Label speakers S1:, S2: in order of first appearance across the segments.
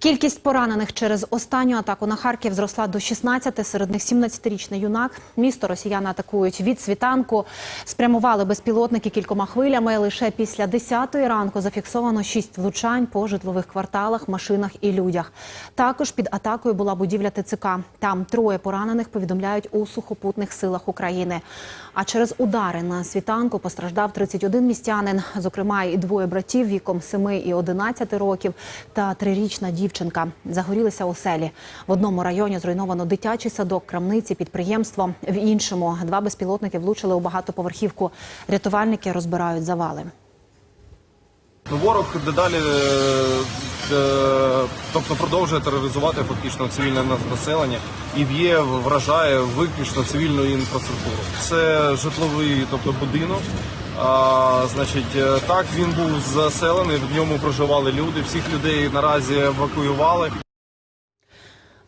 S1: Кількість поранених через останню атаку на Харків зросла до 16, серед них 17-річний юнак. Місто росіяни атакують від світанку. Спрямували безпілотники кількома хвилями. Лише після 10-ї ранку зафіксовано 6 влучань по житлових кварталах, машинах і людях. Також під атакою була будівля ТЦК. Там троє поранених повідомляють у сухопутних силах України. А через удари на світанку постраждав 31 містянин, зокрема і двоє братів віком 7 і 11 років та трирічна дівчинка. Загорілися оселі. В одному районі зруйновано дитячий садок, крамниці, підприємство. В іншому два безпілотники влучили у багатоповерхівку. Рятувальники розбирають завали.
S2: Ну, Ворог дедалі е, е, тобто продовжує тероризувати фактично цивільне населення і б'є, вражає виключно цивільну інфраструктуру. Це житловий, тобто будинок. А, значить, е, так він був заселений, в ньому проживали люди. Всіх людей наразі евакуювали.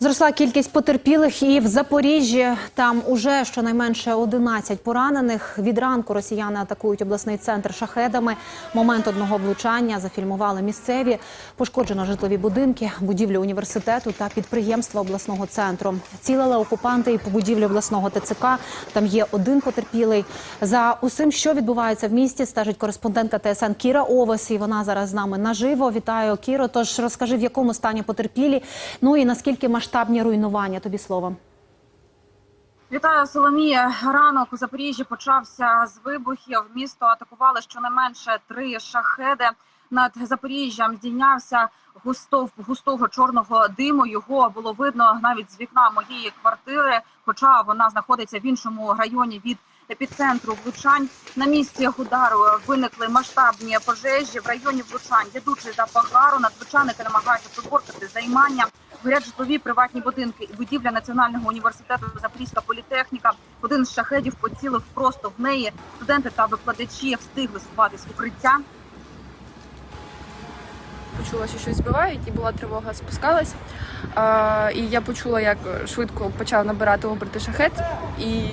S1: Зросла кількість потерпілих і в Запоріжжі. Там уже щонайменше 11 поранених. Від ранку росіяни атакують обласний центр шахедами. Момент одного влучання зафільмували місцеві. Пошкоджено житлові будинки, будівлю університету та підприємства обласного центру. Цілили окупанти і по будівлі обласного ТЦК. Там є один потерпілий. За усім, що відбувається в місті, стежить кореспондентка ТСН Кіра Овес. І вона зараз з нами наживо. Вітаю, Кіро. Тож розкажи, в якому стані потерпілі. Ну і наскільки масштабні руйнування? Тобі слово.
S3: Вітаю Соломія. Ранок у Запоріжжі почався з вибухів. Місто атакували щонайменше три шахеди. Над Запоріжжям здійнявся густо, густого чорного диму. Його було видно навіть з вікна моєї квартири, хоча вона знаходиться в іншому районі від епіцентру влучань. На місці удару виникли масштабні пожежі. В районі влучань ядучий запах гару. Надзвичайники намагаються приборкати займання. Горять житлові приватні будинки і будівля Національного університету Запорізька політехніка. Один з шахедів поцілив просто в неї. Студенти та викладачі встигли сховатись в укриття.
S4: Почула, що щось збивають, і була тривога, спускалась. А, і я почула, як швидко почав набирати оберти шахет. І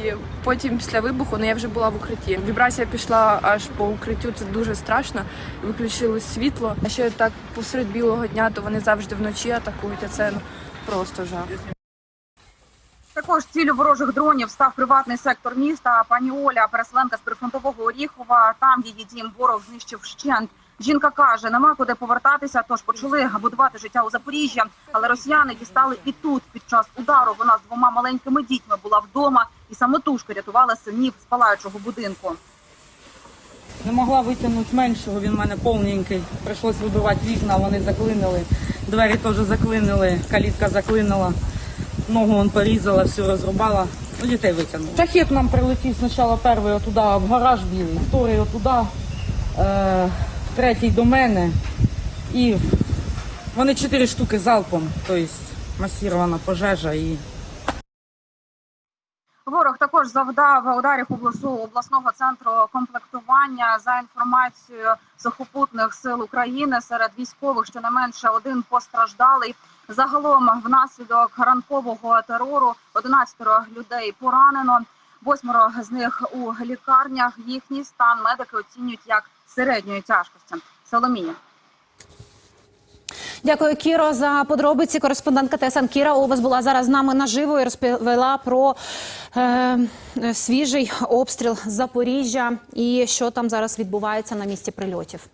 S4: потім після вибуху ну, я вже була в укритті. Вібрація пішла аж по укриттю, це дуже страшно. Виключили світло. А ще так посеред білого дня, то вони завжди вночі атакують, а це ну, просто жах.
S3: Також цілю ворожих дронів став приватний сектор міста. Пані Оля, переселенка з прифронтового Оріхова. Там її дім ворог знищив вщент. Жінка каже, нема куди повертатися, тож почали будувати життя у Запоріжжя. Але росіяни дістали і тут. Під час удару вона з двома маленькими дітьми була вдома і самотужки рятувала синів з палаючого будинку.
S5: Не могла витягнути меншого, він в мене повненький. Прийшлось вибивати вікна, вони заклинили. Двері теж заклинили, калітка заклинила. Ногу он порізала, все розрубала. Ну, дітей витягнула. Шахет нам прилетів спочатку перший отуди в гараж білий, вторий отуди, е, третій до мене. І вони чотири штуки залпом, тобто масірована пожежа і
S3: Ворог також завдав ударів обласу обласного центру комплектування за інформацією сухопутних сил України. Серед військових щонайменше один постраждалий. Загалом, внаслідок ранкового терору, 11 людей поранено. Восьмеро з них у лікарнях. Їхній стан медики оцінюють як середньої тяжкості. Соломія.
S1: Дякую, Кіро, за подробиці. Кореспондентка ТСН Кіра Овес була зараз з нами наживо і розповіла про е, свіжий обстріл Запоріжжя і що там зараз відбувається на місці прильотів.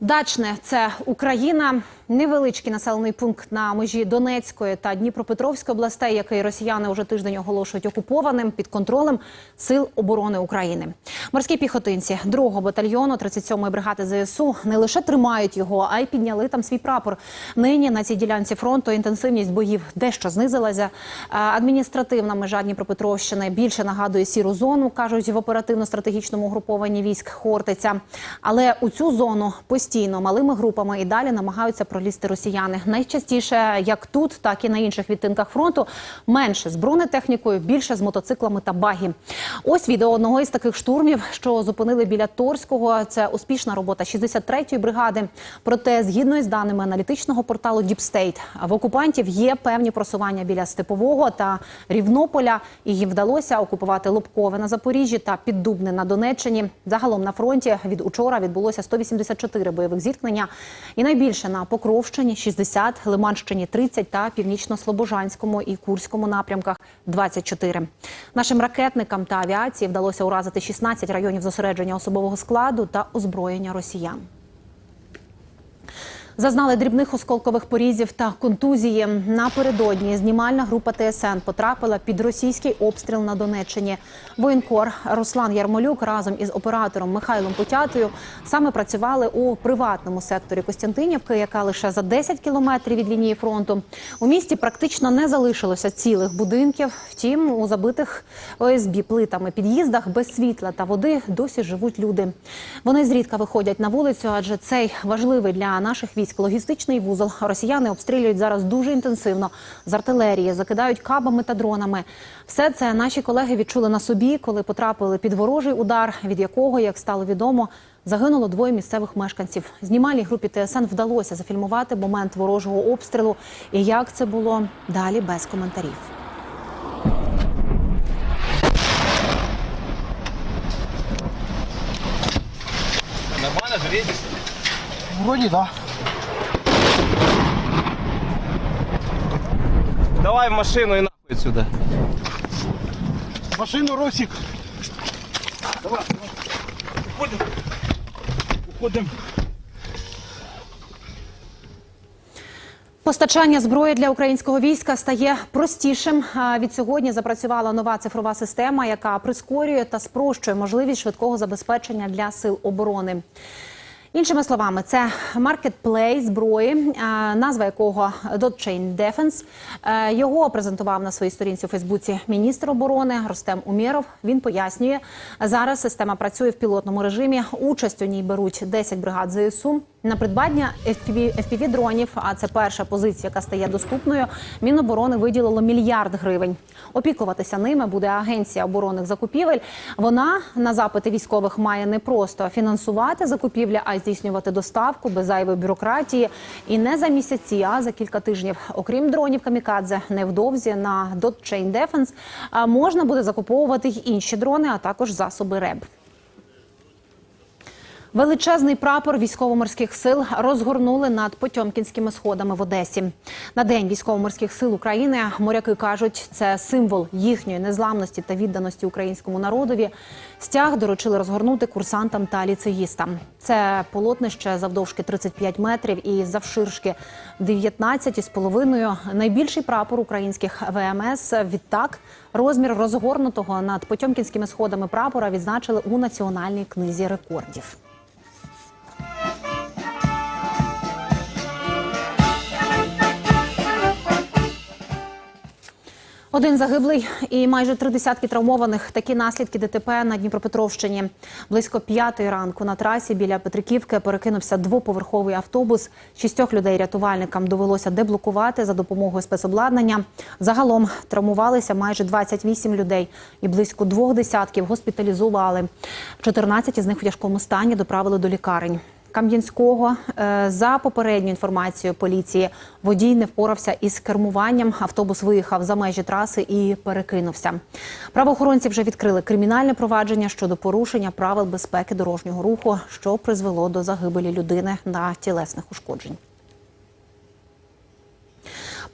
S1: Дачне це Україна, невеличкий населений пункт на межі Донецької та Дніпропетровської областей, який росіяни уже тиждень оголошують окупованим під контролем сил оборони України. Морські піхотинці 2-го батальйону 37-ї бригади ЗСУ не лише тримають його, а й підняли там свій прапор. Нині на цій ділянці фронту інтенсивність боїв дещо знизилася. Е, Адміністративна межа Дніпропетровщини більше нагадує сіру зону, кажуть в оперативно-стратегічному групованні військ Хортиця. Але у цю зону постійно малими групами і далі намагаються пролізти росіяни. Найчастіше як тут, так і на інших відтинках фронту. Менше з бронетехнікою, більше з мотоциклами та багі. Ось відео одного із таких штурмів, що зупинили біля Торського. Це успішна робота 63-ї бригади. Проте, згідно із даними аналітичного порталу State, в окупантів є певні просування біля Степового та Рівнополя. І їм вдалося окупувати Лобкове на Запоріжжі та Піддубне на Донеччині. Загалом на фронті від учора відбулося 184 бойових зіткнення. І найбільше на Покровському Покровщині 60, Лиманщині 30 та Північно-Слобожанському і Курському напрямках 24. Нашим ракетникам та авіації вдалося уразити 16 районів зосередження особового складу та озброєння росіян. Зазнали дрібних осколкових порізів та контузії. Напередодні знімальна група ТСН потрапила під російський обстріл на Донеччині. Воєнкор Руслан Ярмолюк разом із оператором Михайлом Путятою саме працювали у приватному секторі Костянтинівки, яка лише за 10 кілометрів від лінії фронту. У місті практично не залишилося цілих будинків. Втім, у забитих ОСБ плитами під'їздах без світла та води досі живуть люди. Вони зрідка виходять на вулицю, адже цей важливий для наших військ логістичний вузол. Росіяни обстрілюють зараз дуже інтенсивно з артилерії, закидають кабами та дронами. Все це наші колеги відчули на собі, коли потрапили під ворожий удар, від якого, як стало відомо, загинуло двоє місцевих мешканців. Знімальній групі ТСН вдалося зафільмувати момент ворожого обстрілу. І як це було далі без коментарів.
S2: Нормально греетесь?
S6: Вроде да.
S2: Давай в машину и нахуй отсюда.
S6: Машину Росик. Давай, давай. Уходим. Уходим.
S1: Постачання зброї для українського війська стає простішим. А Від сьогодні запрацювала нова цифрова система, яка прискорює та спрощує можливість швидкого забезпечення для сил оборони. Іншими словами, це маркетплей зброї, назва якого Defense. Е, Його презентував на своїй сторінці у Фейсбуці міністр оборони Ростем Умєров. Він пояснює, зараз система працює в пілотному режимі. Участь у ній беруть 10 бригад ЗСУ. На придбання fpv дронів, а це перша позиція, яка стає доступною. Міноборони виділило мільярд гривень. Опікуватися ними буде агенція оборонних закупівель. Вона на запити військових має не просто фінансувати закупівлі, а здійснювати доставку без зайвої бюрократії. І не за місяці, а за кілька тижнів. Окрім дронів камікадзе, невдовзі на Dotchain Defense можна буде закуповувати й інші дрони, а також засоби РЕБ. Величезний прапор військово-морських сил розгорнули над Потьомкінськими сходами в Одесі. На день військово-морських сил України моряки кажуть, це символ їхньої незламності та відданості українському народові. Стяг доручили розгорнути курсантам та ліцеїстам. Це полотнище завдовжки 35 метрів і завширшки 19,5. Найбільший прапор українських ВМС. Відтак розмір розгорнутого над Потьомкінськими сходами прапора відзначили у національній книзі рекордів. Один загиблий і майже три десятки травмованих. Такі наслідки ДТП на Дніпропетровщині. Близько п'ятої ранку на трасі біля Петриківки перекинувся двоповерховий автобус. Шістьох людей рятувальникам довелося деблокувати за допомогою спецобладнання. Загалом травмувалися майже 28 людей і близько двох десятків госпіталізували. 14 із них в тяжкому стані доправили до лікарень. Кам'янського Е, за попередньою інформацією поліції водій не впорався із кермуванням. Автобус виїхав за межі траси і перекинувся. Правоохоронці вже відкрили кримінальне провадження щодо порушення правил безпеки дорожнього руху, що призвело до загибелі людини на тілесних ушкоджень.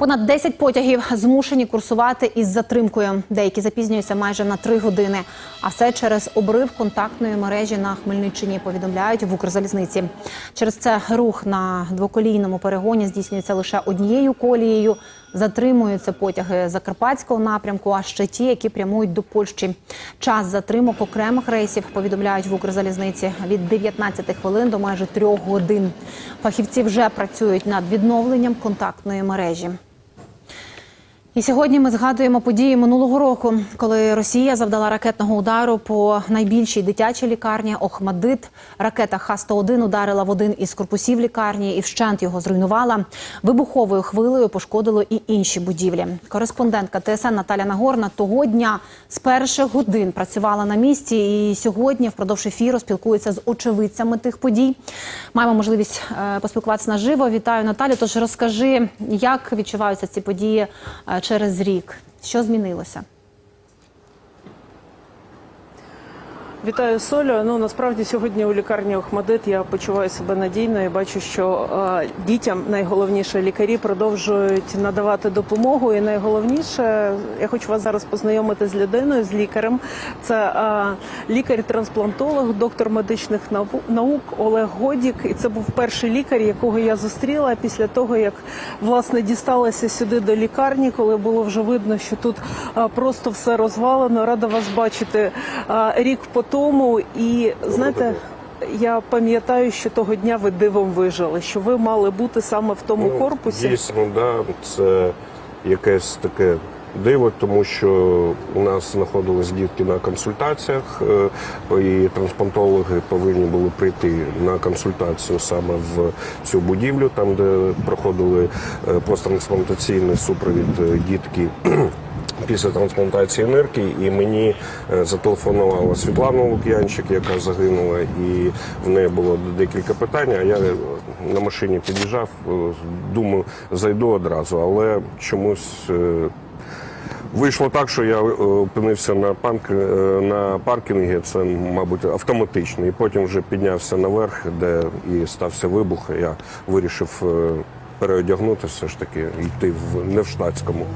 S1: Понад 10 потягів змушені курсувати із затримкою. Деякі запізнюються майже на 3 години. А все через обрив контактної мережі на Хмельниччині. Повідомляють в Укрзалізниці. Через це рух на двоколійному перегоні здійснюється лише однією колією. Затримуються потяги закарпатського напрямку, а ще ті, які прямують до Польщі. Час затримок окремих рейсів повідомляють в Укрзалізниці від 19 хвилин до майже 3 годин. Фахівці вже працюють над відновленням контактної мережі. І сьогодні ми згадуємо події минулого року, коли Росія завдала ракетного удару по найбільшій дитячій лікарні Охмадит. Ракета Х-101 ударила в один із корпусів лікарні і вщент його зруйнувала. Вибуховою хвилею пошкодило і інші будівлі. Кореспондентка ТСН Наталя Нагорна того дня з перших годин працювала на місці і сьогодні впродовж ефіру спілкується з очевидцями тих подій. Маємо можливість е, поспілкуватися наживо. Вітаю Наталю. Тож розкажи, як відчуваються ці події е, через рік? Що змінилося?
S7: Вітаю Солю. Ну насправді сьогодні у лікарні Охмадит я почуваю себе надійно і бачу, що е, дітям найголовніше лікарі продовжують надавати допомогу. І найголовніше, я хочу вас зараз познайомити з людиною, з лікарем. Це е, лікар-трансплантолог, доктор медичних нау- наук Олег Годік. І це був перший лікар, якого я зустріла після того, як власне дісталася сюди до лікарні, коли було вже видно, що тут е, просто все розвалено. Рада вас бачити е, рік по тому. І знаєте, я пам'ятаю, що того дня ви дивом вижили, що ви мали бути саме в тому
S8: Ну,
S7: корпусі.
S8: Дійсно, да, це якесь таке диво, тому що у нас знаходились дітки на консультаціях, е, і трансплантологи повинні були прийти на консультацію саме в цю будівлю, там де проходили е, посттрансплантаційний супровід е, дітки. Після трансплантації нирки, і мені е, зателефонувала Світлана Лук'янчик, яка загинула, і в неї було декілька питань. А я е, на машині під'їжджав, е, думаю, зайду одразу, але чомусь. Вийшло так, що я опинився на панк на паркінгі. Це, мабуть, автоматично. І потім вже піднявся наверх, де і стався вибух. Я вирішив переодягнутися, все ж таки, йти в не в штатському.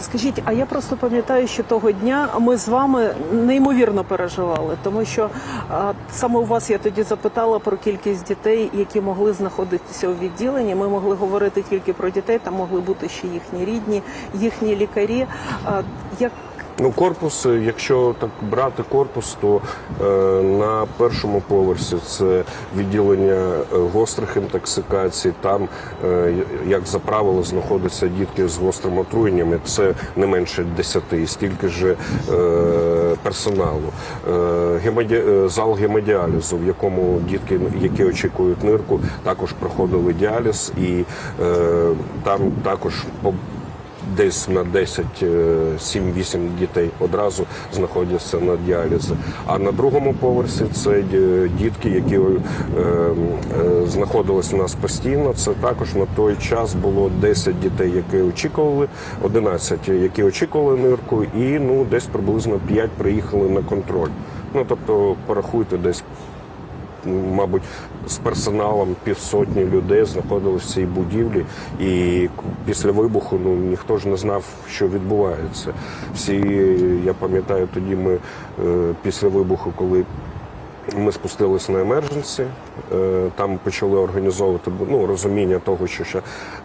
S7: Скажіть, а я просто пам'ятаю, що того дня ми з вами неймовірно переживали, тому що а, саме у вас я тоді запитала про кількість дітей, які могли знаходитися у відділенні. Ми могли говорити тільки про дітей, там могли бути ще їхні рідні, їхні лікарі. А, як
S8: Ну, корпус, е, якщо так брати корпус, то е, на першому поверсі це відділення е, гострих інтоксикацій. Там, е, як за правило, знаходяться дітки з гострим отруєнням. і Це не менше 10, і стільки ж е, персоналу. Е, гемоді- е, зал гемодіалізу, в якому дітки, які очікують нирку, також проходили діаліз, і е, там також по десь на 10, е, 7-8 дітей одразу знаходяться на діалізі. А на другому поверсі це е, дітки, які е, е, знаходились у нас постійно. Це також на той час було 10 дітей, які очікували, 11, які очікували нирку, і ну десь приблизно 5 приїхали на контроль. Ну тобто порахуйте десь мабуть, з персоналом півсотні людей знаходились в цій будівлі, і після вибуху ну ніхто ж не знав, що відбувається. Всі, я пам'ятаю, тоді ми е, після вибуху, коли ми спустилися на емердженсі, е, там почали організовувати ну, розуміння того, що,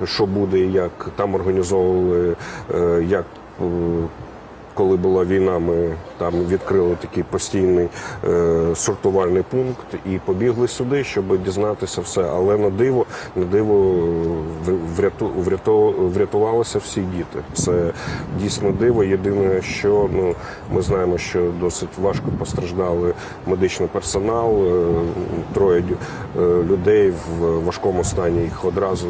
S8: що буде і як. Там організовували е, як. е, коли була війна, ми там відкрили такий постійний е, сортувальний пункт і побігли сюди, щоб дізнатися все. Але на диво, на диво е, вряту, вряту, врятувалися всі діти. Це дійсно диво. Єдине, що ну ми знаємо, що досить важко постраждали медичний персонал, е, троє е, людей в важкому стані. Їх одразу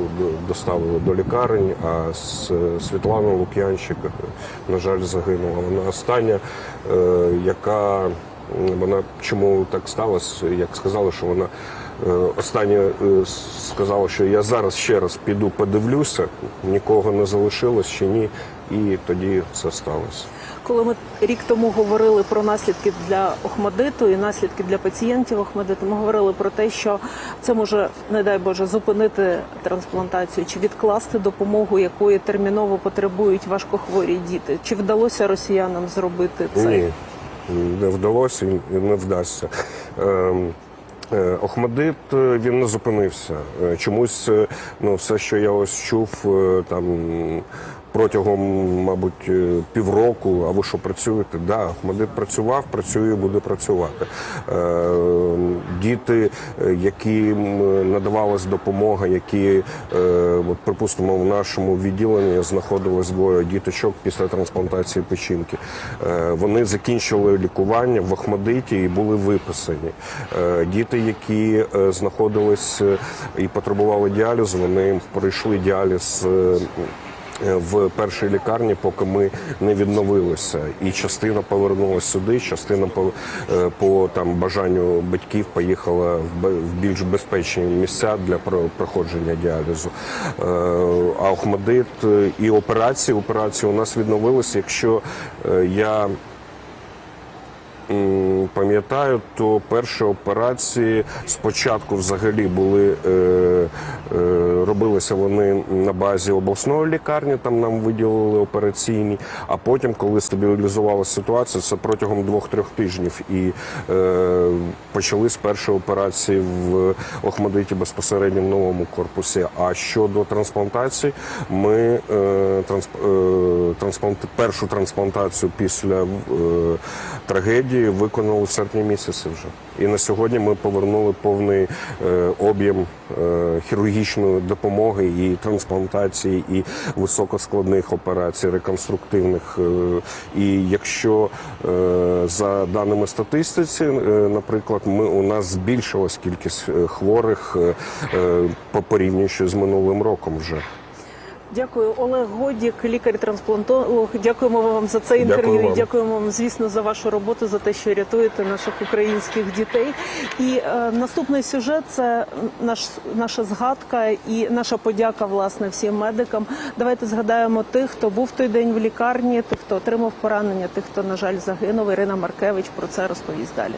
S8: доставили до лікарень. А Світлана Лук'янчик, е, на жаль, загинула. Вона остання, е, яка вона чому так сталося, як сказали, що вона. е, Останнє е, сказала, що я зараз ще раз піду подивлюся, нікого не залишилось чи ні, і тоді це сталося.
S7: Коли ми рік тому говорили про наслідки для Охмадиту і наслідки для пацієнтів Охмадиту, ми говорили про те, що це може, не дай Боже, зупинити трансплантацію чи відкласти допомогу, якої терміново потребують важкохворі діти. Чи вдалося росіянам зробити це?
S8: Ні, не вдалося і не вдасться. Ем, е, Охмадит е, він не зупинився. Е, Чомусь ну, все, що я ось чув там протягом, мабуть, е, півроку, а ви що працюєте? Да, Охмадит працював, працює, буде працювати. Е, Діти, е, яким надавалась допомога, які, от, припустимо, в нашому відділенні знаходилось двоє діточок після трансплантації печінки. Вони закінчили лікування в Охмадиті і були виписані. Діти, які знаходились і потребували діалізу, вони пройшли діаліз. Е, В першій лікарні, поки ми не відновилися, і частина повернулася сюди, частина по, е, по там бажанню батьків поїхала в більш безпечні місця для про- проходження діалізу. А е, і операції операції у нас відновилися. Якщо я пам'ятаю, то перші операції спочатку взагалі були е, е, робилися вони на базі обласної лікарні. Там нам виділили операційні. А потім, коли стабілізувалася ситуація, це протягом двох-трьох тижнів і е, почались перші операції в Охмадиті безпосередньо в новому корпусі. А щодо трансплантації, ми трансп, першу трансплантацію після е, трагедії виконали в серпні місяці вже. І на сьогодні ми повернули повний е, об'єм е, хірургічної допомоги і трансплантації, і високоскладних операцій, реконструктивних. Е, і якщо е, за даними статистиці, е, наприклад, ми у нас збільшилась кількість е, хворих е, е, по порівнюючи з минулим роком вже.
S7: Дякую, Олег Годік, лікар-трансплантолог. Дякуємо вам за це інтерв'ю.
S8: Дякую вам.
S7: Дякуємо вам, звісно, за вашу роботу, за те, що рятуєте наших українських дітей. І е, наступний сюжет це наш наша згадка і наша подяка власне всім медикам. Давайте згадаємо тих, хто був той день в лікарні, тих, хто отримав поранення, тих, хто на жаль загинув. Ірина Маркевич про це розповість далі.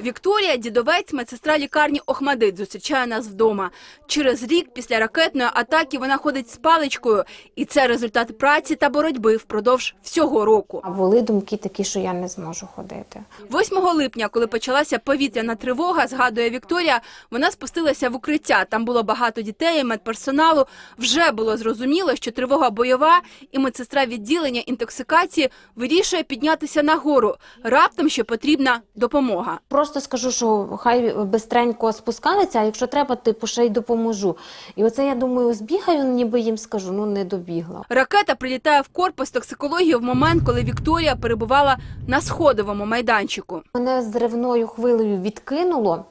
S9: Вікторія, дідовець, медсестра лікарні Охмадит, зустрічає нас вдома. Через рік після ракетної атаки вона ходить з паличкою, і це результат праці та боротьби впродовж всього року.
S10: А були думки такі, що я не зможу ходити.
S9: 8 липня, коли почалася повітряна тривога, згадує Вікторія, вона спустилася в укриття. Там було багато дітей, медперсоналу. Вже було зрозуміло, що тривога бойова, і медсестра відділення інтоксикації вирішує піднятися нагору. Раптом ще потрібна допомога.
S10: Просто скажу, що хай бистренько спускаються, а якщо треба, типу ще й допоможу. І оце я думаю, збігаю, ніби їм скажу, ну не добігла.
S9: Ракета прилітає в корпус токсикології в момент, коли Вікторія перебувала на сходовому майданчику.
S10: Мене зривною хвилею відкинуло.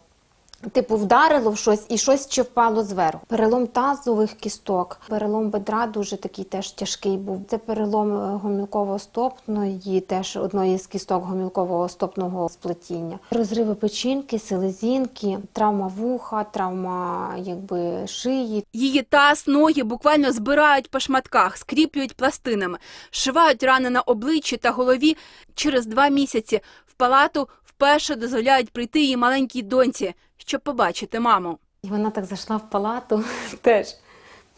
S10: Типу, вдарило в щось і щось ще впало зверху. Перелом тазових кісток, перелом бедра дуже такий теж тяжкий був. Це перелом е, гомілково-стопної, теж одної з кісток гомілково-стопного сплетіння. Розриви печінки, селезінки, травма вуха, травма якби шиї.
S9: Її таз, ноги буквально збирають по шматках, скріплюють пластинами, шивають рани на обличчі та голові. Через два місяці в палату вперше дозволяють прийти її маленькій доньці, щоб побачити маму.
S10: І вона так зайшла в палату теж.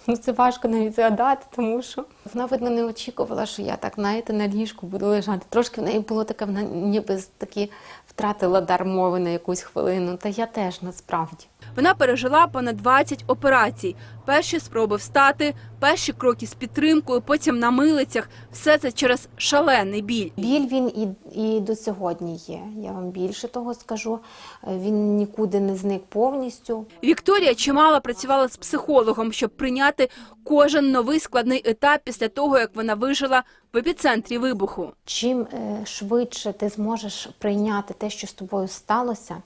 S10: Ну, це важко навіть згадати, тому що вона, видно, не очікувала, що я так, знаєте, на ліжку буду лежати. Трошки в неї було таке, вона ніби такі втратила дар мови на якусь хвилину. Та я теж насправді.
S9: Вона пережила понад 20 операцій. Перші спроби встати, перші кроки з підтримкою, потім на милицях. Все це через шалений біль.
S10: Біль він і, і до сьогодні є. Я вам більше того скажу. Він нікуди не зник повністю.
S9: Вікторія чимало працювала з психологом, щоб прийняти кожен новий складний етап після того, як вона вижила в епіцентрі вибуху.
S10: Чим е, швидше ти зможеш прийняти те, що з тобою сталося,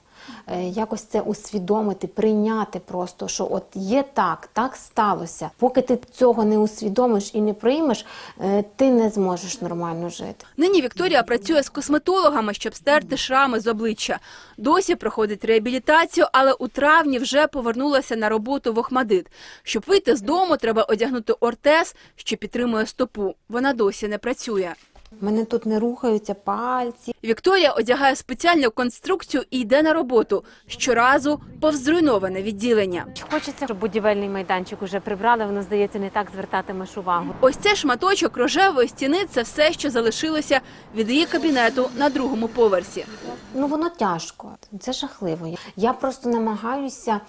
S10: якось це усвідомити, прийняти просто, що от є так, так сталося. Поки ти цього не усвідомиш і не приймеш, е, ти не зможеш нормально жити.
S9: Нині Вікторія працює з косметологами, щоб стерти шрами з обличчя. Досі проходить реабілітацію, але у травні вже повернулася на роботу в Охмадит. Щоб вийти з дому, треба одягнути ортез, що підтримує стопу. Вона досі не працює.
S10: У мене тут не рухаються пальці.
S9: Вікторія одягає спеціальну конструкцію і йде на роботу. Щоразу повз зруйноване відділення.
S10: Хочеться, щоб будівельний майданчик уже прибрали, воно здається, не так звертатимеш увагу.
S9: Ось цей шматочок рожевої стіни це все, що залишилося від її кабінету на другому поверсі.
S10: Ну воно тяжко, це жахливо. Я просто намагаюся,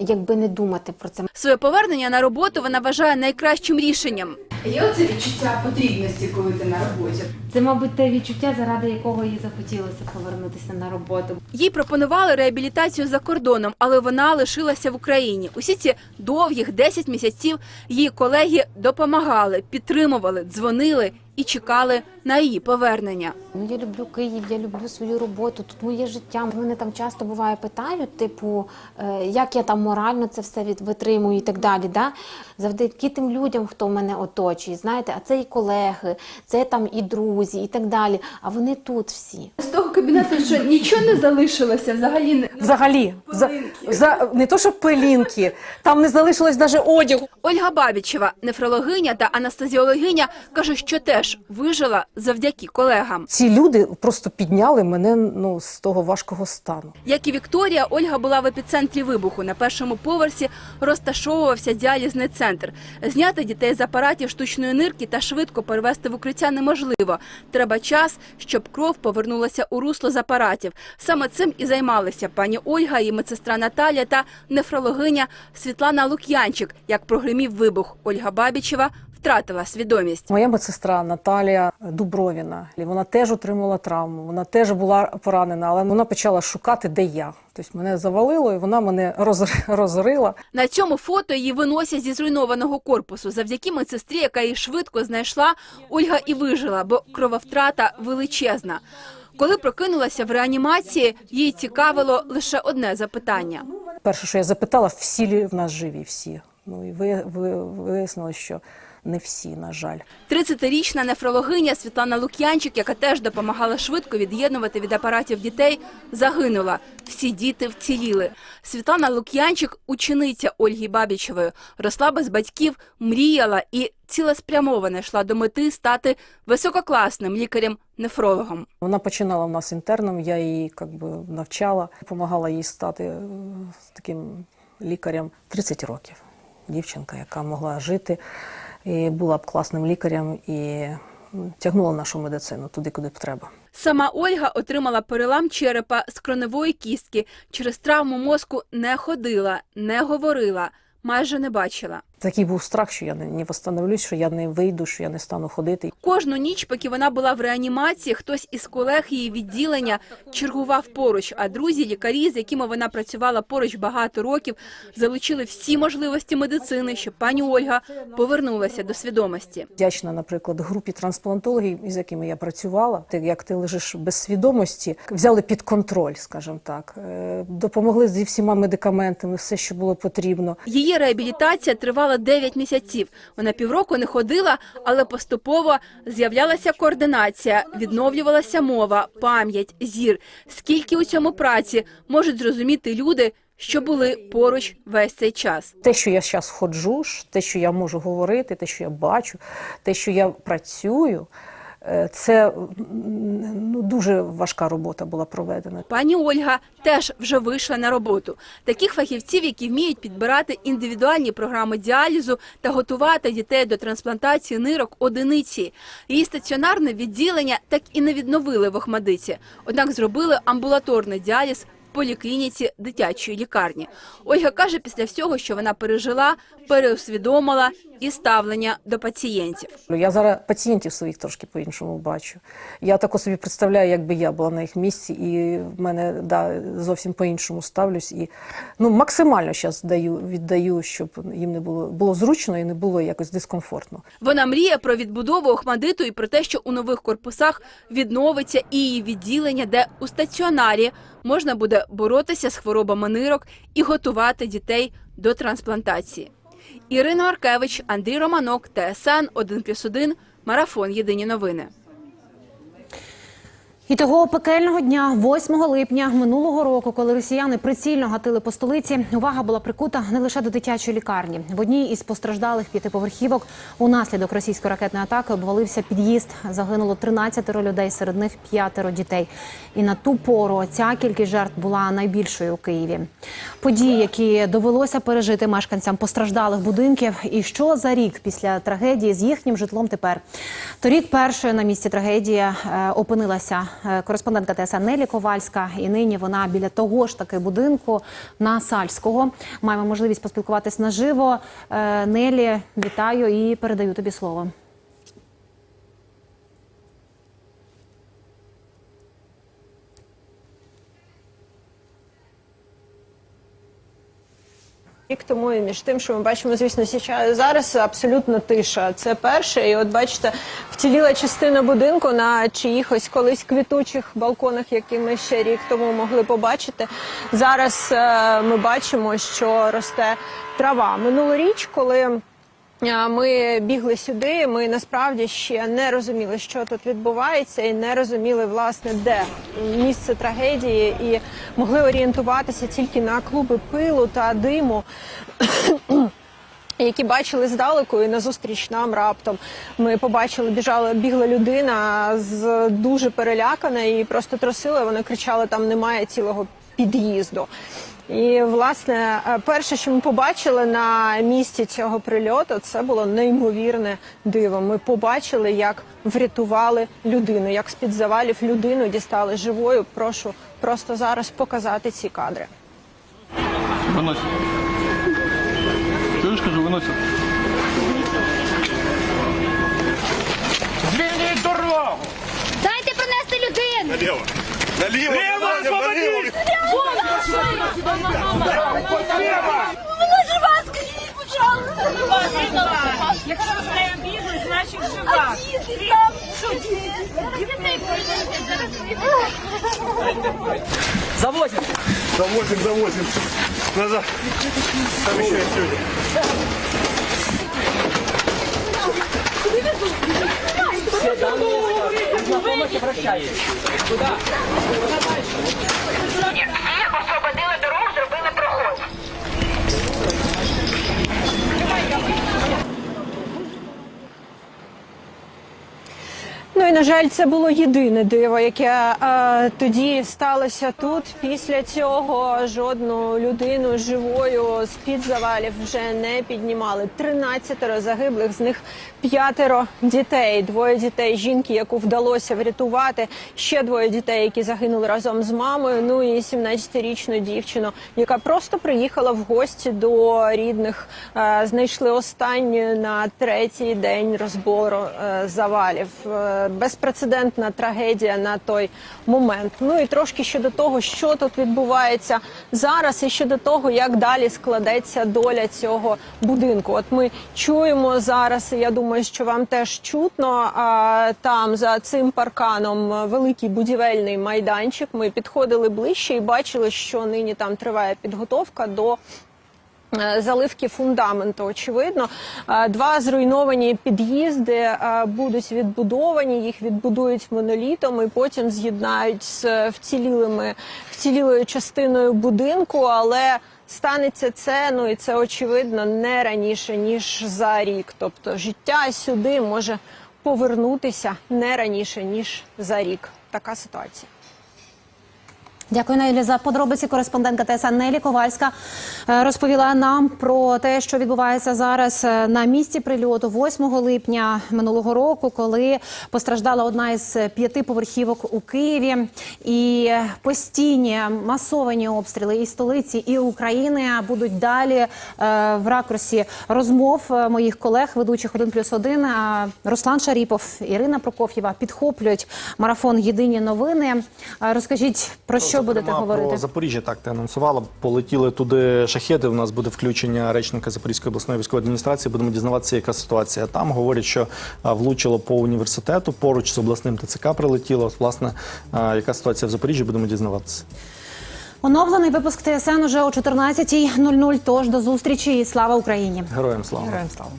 S10: якби не думати про це.
S9: Своє повернення на роботу вона вважає найкращим рішенням.
S11: Є оце відчуття потрібності, коли ти на роботі?
S10: Це, мабуть, те відчуття, заради якого їй захотілося повернутися на роботу.
S9: Їй пропонували реабілітацію за кордоном, але вона лишилася в Україні. Усі ці довгих 10 місяців її колеги допомагали, підтримували, дзвонили і чекали на її повернення.
S10: Ну я люблю Київ, я люблю свою роботу. Тут моє життя. Мене там часто буває питають, типу, е, як я там морально це все витримую і так далі. Да? Завдяки тим людям, хто мене оточує, знаєте, а це і колеги, це там і друзі, і так далі. А вони тут всі.
S11: З того кабінету що нічого не залишилося взагалі не
S7: Взагалі, за, за не то, що пилінки, там не залишилось навіть одягу.
S9: Ольга Бабічева, нефрологиня та анестезіологиня, каже, що теж вижила завдяки колегам.
S11: Ці люди просто підняли мене ну, з того важкого стану.
S9: Як і Вікторія, Ольга була в епіцентрі вибуху. На першому поверсі розташовувався діалізний центр. Зняти дітей з апаратів штучної нирки та швидко перевести в укриття неможливо. Треба час, щоб кров повернулася у русло з апаратів. Саме цим і займалися пані Ольга, її медсестра Наталія та нефрологиня Світлана Лук'янчик. Як прогримів вибух, Ольга Бабічева втратила свідомість.
S11: Моя медсестра Наталія Дубровіна, вона теж отримала травму, вона теж була поранена, але вона почала шукати, де я. Тобто мене завалило, і вона мене роз- розрила.
S9: На цьому фото її виносять зі зруйнованого корпусу. Завдяки медсестрі, яка її швидко знайшла, Ольга і вижила, бо крововтрата величезна. Коли прокинулася в реанімації, їй цікавило лише одне запитання.
S11: Перше, що я запитала, всі лі в нас живі, всі. Ну і ви, ви, вияснилось, що не всі, на жаль.
S9: 30-річна нефрологиня Світлана Лук'янчик, яка теж допомагала швидко від'єднувати від апаратів дітей, загинула. Всі діти вціліли. Світлана Лук'янчик – учениця Ольги Бабічевої. Росла без батьків, мріяла і цілеспрямовано йшла до мети стати висококласним лікарем-нефрологом.
S11: Вона починала в нас інтерном, я її как би, навчала, допомагала їй стати е, таким лікарем 30 років. Дівчинка, яка могла жити, і була б класним лікарем і тягнула нашу медицину туди, куди б треба.
S9: Сама Ольга отримала перелам черепа з кроневої кістки. Через травму мозку не ходила, не говорила, майже не бачила.
S11: Такий був страх, що я не, не восстановлюсь, що я не вийду, що я не стану ходити.
S9: Кожну ніч, поки вона була в реанімації, хтось із колег її відділення чергував поруч. А друзі, лікарі, з якими вона працювала поруч багато років, залучили всі можливості медицини, щоб пані Ольга повернулася до свідомості.
S11: Вдячна, наприклад, групі трансплантологів, із якими я працювала. Ти як ти лежиш без свідомості, взяли під контроль, скажімо так, Е, допомогли зі всіма медикаментами, все, що було потрібно.
S9: Її реабілітація тривала 9 місяців. Вона півроку не ходила, але поступово з'являлася координація, відновлювалася мова, пам'ять, зір. Скільки у цьому праці можуть зрозуміти люди, що були поруч весь цей час.
S11: Те, що я зараз ходжу, те, що я можу говорити, те, що я бачу, те, що я працюю, це ну, дуже важка робота була проведена.
S9: Пані Ольга теж вже вийшла на роботу. Таких фахівців, які вміють підбирати індивідуальні програми діалізу та готувати дітей до трансплантації нирок одиниці. Її стаціонарне відділення так і не відновили в Охмадиті. Однак зробили амбулаторний діаліз в поліклініці дитячої лікарні. Ольга каже, після всього, що вона пережила, переусвідомила і ставлення до пацієнтів.
S11: Я зараз пацієнтів своїх трошки по-іншому бачу. Я тако собі представляю, якби я була на їх місці, і в мене да, зовсім по-іншому ставлюсь. І ну, максимально зараз даю, віддаю, щоб їм не було, було зручно і не було якось дискомфортно.
S9: Вона мріє про відбудову Охмадиту і про те, що у нових корпусах відновиться і її відділення, де у стаціонарі можна буде боротися з хворобами нирок і готувати дітей до трансплантації. Ірина Маркевич, Андрій Романок, ТСН 1+,1, Марафон. Єдині новини.
S1: І того пекельного дня, 8 липня минулого року, коли росіяни прицільно гатили по столиці, увага була прикута не лише до дитячої лікарні. В одній із постраждалих п'ятиповерхівок унаслідок російської ракетної атаки обвалився під'їзд. Загинуло 13 людей, серед них п'ятеро дітей. І на ту пору ця кількість жертв була найбільшою у Києві. Події, які довелося пережити мешканцям постраждалих будинків, і що за рік після трагедії з їхнім житлом тепер. Торік першою на місці трагедії е, опинилася кореспондентка ТСН Нелі Ковальська, і нині вона біля того ж таки будинку на Сальського. Маємо можливість поспілкуватись наживо. Е, Нелі, вітаю і передаю тобі слово.
S12: Рік тому і між тим, що ми бачимо, звісно, зараз абсолютно тиша. Це перше. І от бачите, вціліла частина будинку на чиїхось колись квітучих балконах, які ми ще рік тому могли побачити. Зараз е, ми бачимо, що росте трава. Минулоріч, коли ми бігли сюди, ми насправді ще не розуміли, що тут відбувається, і не розуміли, власне, де місце трагедії, і могли орієнтуватися тільки на клуби пилу та диму. Які бачили здалеку, і назустріч нам раптом ми побачили, біжала бігла людина з дуже перелякана і просто трусила. Вони кричали: там немає цілого під'їзду. І власне е, перше, що ми побачили на місці цього прильоту, це було неймовірне диво. Ми побачили, як врятували людину, як з під завалів людину дістали живою. Прошу просто зараз показати ці кадри.
S6: Виносить. Чуєш, кажу, виносить. Звільніть дорогу!
S11: Дайте пронести людину!
S6: Наліво! Наліво! Наліво! Наліво!
S11: Вона жива, скажіть, пожалуйста!
S5: Якщо з нею бігли, значить жива.
S11: А діти там, що діти? Дітей прийдете, зараз
S6: Завозим, завозим. Назад. Там еще есть люди.
S11: освободили дорогу, зробили
S12: Ну і на жаль, це було єдине диво, яке е, тоді сталося тут. Після цього жодну людину живою з під завалів вже не піднімали. 13 загиблих, з них п'ятеро дітей. Двоє дітей жінки, яку вдалося врятувати. Ще двоє дітей, які загинули разом з мамою. Ну і 17-річну дівчину, яка просто приїхала в гості до рідних. Е, знайшли останню на третій день розбору е, завалів. Безпрецедентна трагедія на той момент. Ну і трошки щодо того, що тут відбувається зараз, і щодо того, як далі складеться доля цього будинку. От ми чуємо зараз. і Я думаю, що вам теж чутно. А там за цим парканом е, великий будівельний майданчик. Ми підходили ближче і бачили, що нині там триває підготовка до. Е, Заливки фундаменту, очевидно, Е, два зруйновані під'їзди е, будуть відбудовані. Їх відбудують монолітом і потім з'єднають з вцілілими вцілілою частиною будинку. Але станеться це, ну і це очевидно не раніше ніж за рік. Тобто життя сюди може повернутися не раніше ніж за рік. Така ситуація.
S1: Дякую, Нелі, за подробиці. Кореспондентка ТСН Нелі Ковальська е, розповіла нам про те, що відбувається зараз е, на місці прильоту 8 липня минулого року, коли постраждала одна із п'яти поверхівок у Києві. І постійні масовані обстріли і столиці, і України будуть далі е, в ракурсі розмов е, моїх колег, ведучих 1 плюс 1. Руслан Шаріпов, Ірина Прокоф'єва підхоплюють марафон Єдині новини. Е, Розкажіть про що будете
S13: Зокрема,
S1: говорити?
S13: Про Запоріжжя так ти анонсувала. Полетіли туди шахеди. У нас буде включення речника Запорізької обласної військової адміністрації. Будемо дізнаватися, яка ситуація там. Говорять, що влучило по університету. Поруч з обласним ТЦК прилетіло. От, Власне, яка ситуація в Запоріжжі? Будемо дізнаватися.
S1: Оновлений випуск ТСН уже о 14.00. Тож до зустрічі і слава Україні!
S13: Героям слава.
S7: Героям слава.